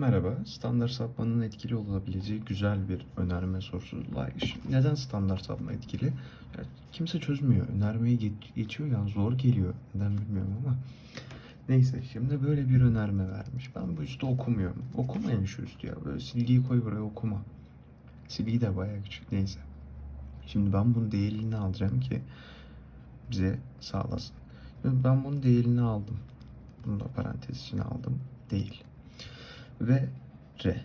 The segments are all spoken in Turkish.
Merhaba, standart sapmanın etkili olabileceği güzel bir önerme sorusu. Neden standart sapma etkili? Ya, kimse çözmüyor. Önermeyi geç- geçiyor yani zor geliyor. Neden bilmiyorum ama. Neyse şimdi böyle bir önerme vermiş. Ben bu üstü okumuyorum. Okumayın şu üstü ya. Böyle silgiyi koy buraya okuma. Silgi de bayağı küçük neyse. Şimdi ben bunun değerini alacağım ki bize sağlasın. Şimdi ben bunun değerini aldım. Bunu da parantez içine aldım. Değil ve R.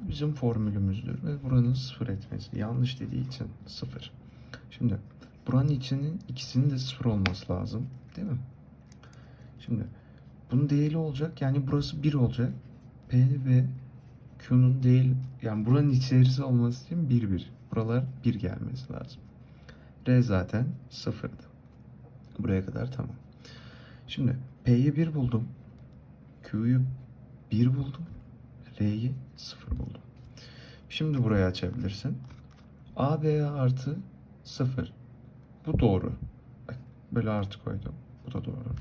Bu bizim formülümüzdür ve buranın sıfır etmesi. Yanlış dediği için sıfır. Şimdi buranın içinin ikisinin de sıfır olması lazım. Değil mi? Şimdi bunun değili olacak. Yani burası 1 olacak. P ve Q'nun değil yani buranın içerisi olması için 1 1. Buralar 1 gelmesi lazım. R zaten sıfırdı. Buraya kadar tamam. Şimdi P'yi 1 buldum. Q'yu 1 buldum. R'yi 0 buldum. Şimdi burayı açabilirsin. A, B artı 0. Bu doğru. Böyle artı koydum. Bu da doğru.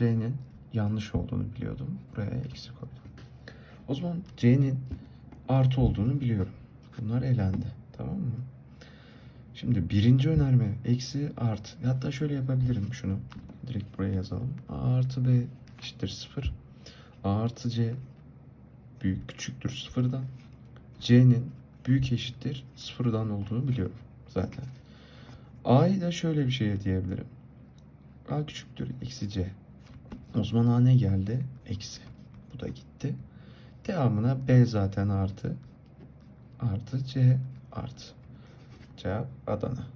R'nin yanlış olduğunu biliyordum. Buraya eksi koydum. O zaman C'nin artı olduğunu biliyorum. Bunlar elendi. Tamam mı? Şimdi birinci önerme eksi artı. Hatta şöyle yapabilirim şunu. Direkt buraya yazalım. A artı B eşittir 0. A artı C büyük küçüktür sıfırdan. C'nin büyük eşittir sıfırdan olduğunu biliyorum zaten. A'yı da şöyle bir şey diyebilirim. A küçüktür eksi C. O zaman A ne geldi? Eksi. Bu da gitti. Devamına B zaten artı. Artı C artı. Cevap Adana.